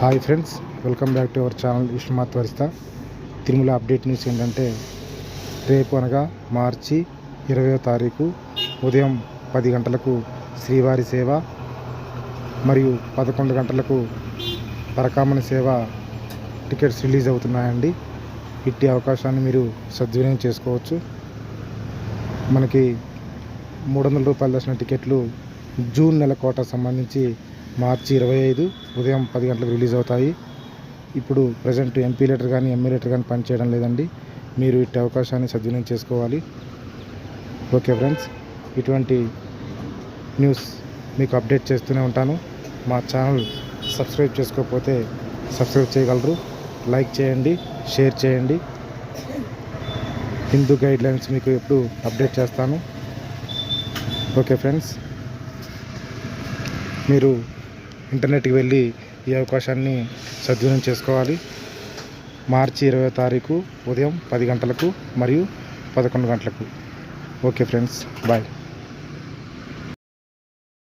Hi friends welcome back to our channel విష్ణుమాత్ వరిస్త. Tirumala update news ఏంటంటే రేపు అనగా మార్చి ఇరవయో తారీఖు ఉదయం పది గంటలకు శ్రీవారి సేవ మరియు పదకొండు గంటలకు పరకామణ సేవ టికెట్స్ రిలీజ్ అవుతున్నాయండి. ఇట్టి అవకాశాన్ని మీరు సద్వినియోగం చేసుకోవచ్చు. మనకి మూడు వందల రూపాయలు దర్శన టికెట్లు జూన్ నెల కోట సంబంధించి మార్చి ఇరవై ఐదు ఉదయం పది గంటలకు రిలీజ్ అవుతాయి. ఇప్పుడు ప్రజెంట్ ఎంపీ లెటర్ కానీ ఎంఏ లెటర్ కానీ పనిచేయడం లేదండి. మీరు ఇట్టి అవకాశాన్ని సద్వినియోగం చేసుకోవాలి. ఓకే ఫ్రెండ్స్ ఇటువంటి న్యూస్ మీకు అప్డేట్ చేస్తూనే ఉంటాను. మా ఛానల్ సబ్స్క్రైబ్ చేసుకోకపోతే సబ్స్క్రైబ్ చేయగలరు. లైక్ చేయండి షేర్ చేయండి. హిందూ గైడ్లైన్స్ మీకు ఎప్పుడు అప్డేట్ చేస్తాను. Okay friends. మీరు ఇంటర్నెట్కి వెళ్ళి ఈ అవకాశాన్ని సద్వినియోగం చేసుకోవాలి. మార్చి ఇరవై తారీఖు ఉదయం పది గంటలకు మరియు పదకొండు గంటలకు. Okay friends bye.